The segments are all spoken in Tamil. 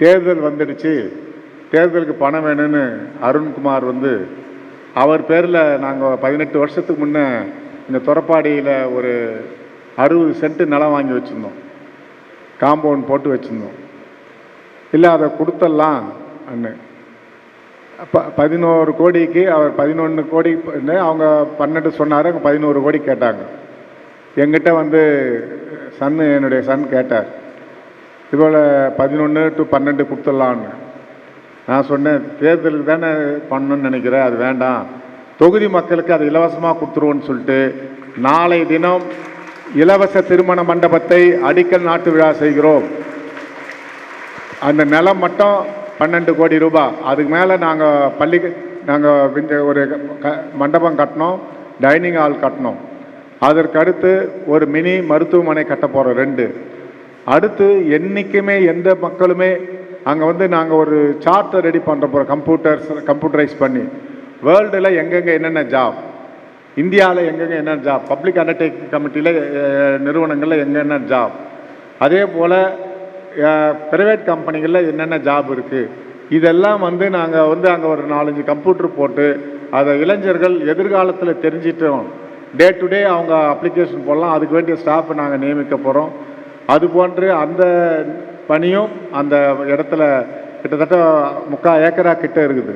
தேர்தல் வந்துடுச்சு. தேர்தலுக்கு பணம் வேணும்னு அருண்குமார் வந்து அவர் பேரில் நாங்கள் பதினெட்டு வருஷத்துக்கு முன்னே இந்த துறப்பாடியில் ஒரு அறுபது சென்ட் நிலம் வாங்கி வச்சுருந்தோம். காம்பவுண்ட் போட்டு வச்சுருந்தோம். இல்லை அதை கொடுத்துடலாம் அண்ணு. ப பதினோரு கோடிக்கு அவர் பதினொன்று கோடி அவங்க பன்னெண்டு சொன்னார் அவங்க பதினோரு கோடி கேட்டாங்க. எங்கிட்ட வந்து சன்னு என்னுடைய சன் கேட்டார். இதுபோல் பதினொன்று டு பன்னெண்டு கொடுத்துடலான்னு நான் சொன்னேன் தேர்தலுக்கு தானே பண்ணணும்னு நினைக்கிறேன் அது வேண்டாம். தொகுதி மக்களுக்கு அது இலவசமாக கொடுத்துருவோன்னு சொல்லிட்டு நாளை தினம் இலவச திருமண மண்டபத்தை அடிக்கல் நாட்டு விழா செய்கிறோம். அந்த நிலம் மட்டும் பன்னெண்டு கோடி ரூபாய் அதுக்கு மேலே நாங்கள் பள்ளி நாங்கள் ஒரு க மண்டபம் கட்டினோம் டைனிங் ஹால் கட்டினோம் அதற்கு அடுத்து ஒரு மினி மருத்துவமனை கட்ட போகிறோம் ரெண்டு. அடுத்து என்றைக்குமே எந்த மக்களுமே அங்கே வந்து நாங்கள் ஒரு சார்ட்டை ரெடி பண்ணுற போகிறோம் கம்ப்யூட்டர்ஸ் கம்ப்யூட்டரைஸ் பண்ணி. வேர்ல்டில் எங்கெங்கே என்னென்ன ஜாப் இந்தியாவில் எங்கெங்கே என்னென்ன ஜாப் பப்ளிக் அண்டர்டேக்கிங் கமிட்டியில் நிறுவனங்களில் எங்கென்ன ஜாப் அதே போல் ப்ரைவேட் கம்பெனிகளில் என்னென்ன ஜாப் இருக்குது இதெல்லாம் வந்து நாங்கள் வந்து அங்கே ஒரு நாலஞ்சு கம்ப்யூட்டர் போட்டு அதை இளைஞர்கள் எதிர்காலத்தில் தெரிஞ்சிட்டோம். டே டு டே அவங்க அப்ளிகேஷன் போடலாம். அதுக்கு வேண்டிய ஸ்டாஃப் நாங்கள் நியமிக்க போகிறோம் அது போன்று அந்த பணியும் அந்த இடத்துல கிட்டத்தட்ட முக்கால் ஏக்கரா கிட்ட இருக்குது.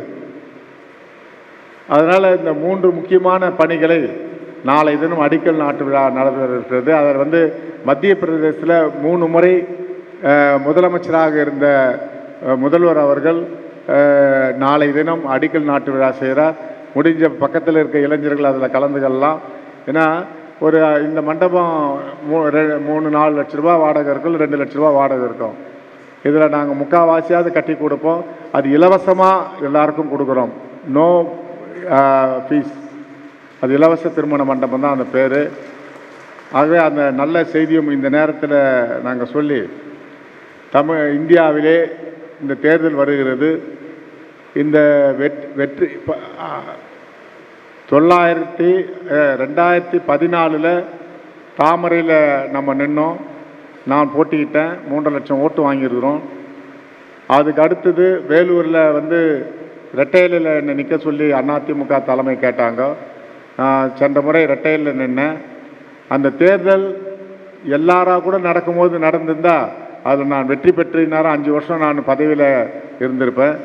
அதனால் இந்த மூன்று முக்கியமான பணிகளை நாளை தினம் அடிக்கல் நாட்டு விழா நடந்திருக்கிறது அதில் வந்து மத்திய பிரதேசத்தில் மூணு முறை முதலமைச்சராக இருந்த முதல்வர் அவர்கள் நாளை தினம் அடிக்கல் நாட்டு விழா செய்கிறார் முடிஞ்ச பக்கத்தில் இருக்க இளைஞர்கள் அதில் கலந்துக்கலாம் ஏன்னா ஒரு இந்த மண்டபம் மூ ரெ- மூணு நாலு லட்ச ரூபா வாடகை இருக்கும் ரெண்டு லட்ச ரூபா வாடகை இருக்கும். இதில் நாங்கள் முக்கால்வாசியாவது கட்டி கொடுப்போம். அது இலவசமாக எல்லாருக்கும் கொடுக்குறோம். நோ ஃபீஸ் அது இலவச திருமண மண்டபம் தான் அந்த பேர். ஆகவே அந்த நல்ல செய்தியும் இந்த நேரத்தில் நாங்கள் சொல்லி தமிழ் இந்தியாவிலே இந்த தேர்தல் வருகிறது. இந்த வெட் வெற்றி தொள்ளாயிரத்தி ரெண்டாயிரத்தி பதினாலில் தாமரையில் நம்ம நின்னோம். நான் போட்டிக்கிட்டேன். மூன்றரை லட்சம் ஓட்டு வாங்கியிருக்கிறோம். அதுக்கு அடுத்தது வேலூரில் வந்து ரெட்டையலில் என்னை நிற்க சொல்லி அதிமுக தலைமை கேட்டாங்க. சென்ற முறை ரெட்டையலில் நின்னேன். அந்த தேர்தல் எல்லாரா கூட நடக்கும்போது நடந்திருந்தா அதில் நான் வெற்றி பெற்றினாலும் அஞ்சு வருஷம் நான் பதவியில் இருந்திருப்பேன்.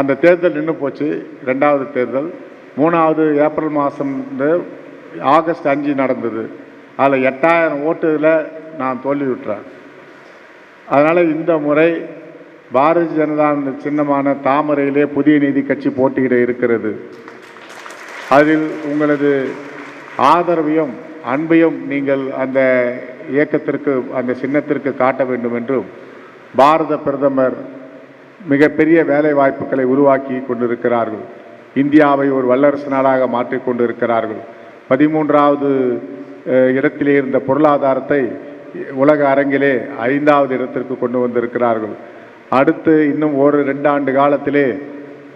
அந்த தேர்தல் நின்று போச்சு. ரெண்டாவது தேர்தல். மூணாவது ஏப்ரல் மாதம் ஆகஸ்ட் அஞ்சு நடந்தது. அதில் எட்டாயிரம் ஓட்டுல நான் தோல்வி விட்டுறேன் அதனால் இந்த முறை பாரதிய ஜனதா சின்னமான தாமரையிலே புதிய நீதி கட்சி போட்டியிட இருக்கிறது. அதில் உங்களது ஆதரவையும் அன்பையும் நீங்கள் அந்த இயக்கத்திற்கு அந்த சின்னத்திற்கு காட்ட வேண்டும் என்றும் பாரத பிரதமர் மிகப்பெரிய வேலை வாய்ப்புகளை உருவாக்கி கொண்டிருக்கிறார்கள். இந்தியாவை ஒரு வல்லரசு நாடாக மாற்றிக்கொண்டு இருக்கிறார்கள் பதிமூன்றாவது இடத்திலே இருந்த பொருளாதாரத்தை உலக அரங்கிலே ஐந்தாவது இடத்திற்கு கொண்டு வந்திருக்கிறார்கள். அடுத்து இன்னும் ஒரு ரெண்டு ஆண்டு காலத்திலே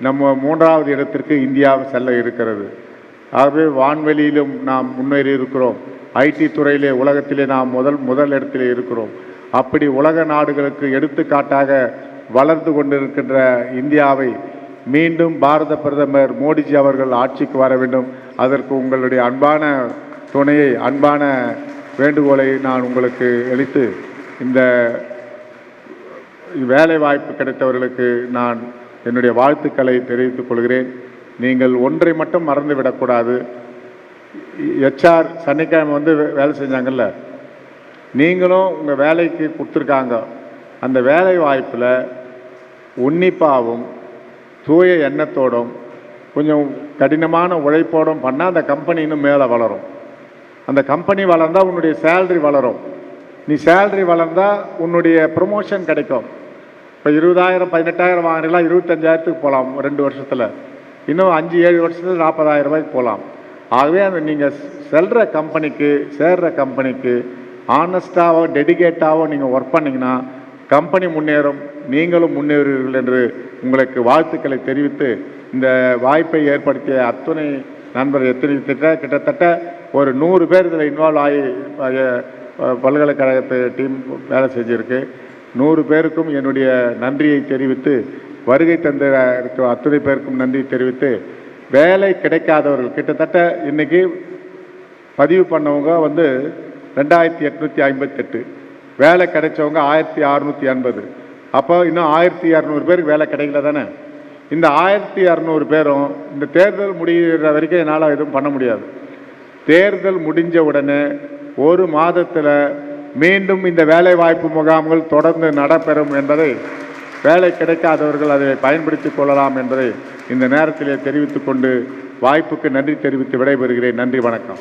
நம்ம மூன்றாவது இடத்திற்கு இந்தியா செல்ல இருக்கிறது. ஆகவே வான்வெளியிலும் நாம் முன்னேறி இருக்கிறோம். ஐடி துறையிலே உலகத்திலே நாம் முதல் முதல் இடத்திலே இருக்கிறோம். அப்படி உலக நாடுகளுக்கு எடுத்துக்காட்டாக வளர்ந்து கொண்டிருக்கின்ற இந்தியாவை மீண்டும் பாரத பிரதமர் மோடிஜி அவர்கள் ஆட்சிக்கு வர வேண்டும். அதற்கு உங்களுடைய அன்பான துணையை அன்பான வேண்டுகோளை நான் உங்களுக்கு அளித்து இந்த வேலை வாய்ப்பு கிடைத்தவர்களுக்கு நான் என்னுடைய வாழ்த்துக்களை தெரிவித்துக் கொள்கிறேன். நீங்கள் ஒன்றை மட்டும் மறந்து விடக்கூடாது ஹெச்ஆர் சனிக்கிழமை வந்து வே- வேலை செஞ்சாங்கல்ல. நீங்களும் உங்கள் வேலைக்கு கொடுத்துருக்காங்க. அந்த வேலை வாய்ப்பில் உன்னிப்பாகவும் தூய எண்ணத்தோடும் கொஞ்சம் கடினமான உழைப்போடும் பண்ணால் அந்த கம்பெனி இன்னும் மேலே வளரும். அந்த கம்பெனி வளர்ந்தால் உன்னுடைய சேல்ரி வளரும். நீ சேல்ரி வளர்ந்தால் உன்னுடைய ப்ரொமோஷன் கிடைக்கும். இப்போ இருபதாயிரம் பதினெட்டாயிரம் வாங்கினா இருபத்தஞ்சாயிரத்துக்கு போகலாம் ரெண்டு வருஷத்தில். இன்னும் அஞ்சு ஏழு வருஷத்தில் நாற்பதாயிரம் ரூபாய்க்கு போகலாம் ஆகவே அந்த நீங்கள் செல்கிற கம்பெனிக்கு சேர்ற கம்பெனிக்கு ஆனஸ்டாவோ டெடிகேட்டாகவோ நீங்கள் ஒர்க் பண்ணிங்கன்னா கம்பெனி முன்னேறும். நீங்களும் முன்னேறுவீர்கள் என்று உங்களுக்கு வாழ்த்துக்களை தெரிவித்து இந்த வாய்ப்பை ஏற்படுத்திய அத்துணை நண்பர் எத்தனை திட்ட கிட்டத்தட்ட ஒரு நூறு பேர் இதில் இன்வால்வ் ஆகி பல்கலைக்கழகத்தை டீம் வேலை செஞ்சுருக்கு. நூறு பேருக்கும் என்னுடைய நன்றியை தெரிவித்து வருகை தந்த அத்துணை அத்தனை பேருக்கும் நன்றி தெரிவித்து வேலை கிடைக்காதவர்கள் கிட்டத்தட்ட இன்றைக்கி பதிவு பண்ணவங்க வந்து ரெண்டாயிரத்தி எட்நூற்றி ஐம்பத்தெட்டு. வேலை கிடைச்சவங்க ஆயிரத்தி அறநூற்றி எண்பது அப்போ இன்னும் ஆயிரத்தி இரநூறு பேருக்கு வேலை கிடைக்கல தானே? இந்த ஆயிரத்தி இரநூறு பேரும் இந்த தேர்தல் முடிகிற வரைக்கும் என்னால் எதுவும் பண்ண முடியாது. தேர்தல் முடிஞ்ச உடனே ஒரு மாதத்தில் மீண்டும் இந்த வேலை வாய்ப்பு முகாம்கள் தொடர்ந்து நடைபெறும் என்பதை வேலை கிடைக்காதவர்கள் அதை பயன்படுத்திக் கொள்ளலாம் என்பதை இந்த நேரத்திலே தெரிவித்துக்கொண்டு வாய்ப்புக்கு நன்றி தெரிவித்து விடைபெறுகிறேன். நன்றி வணக்கம்.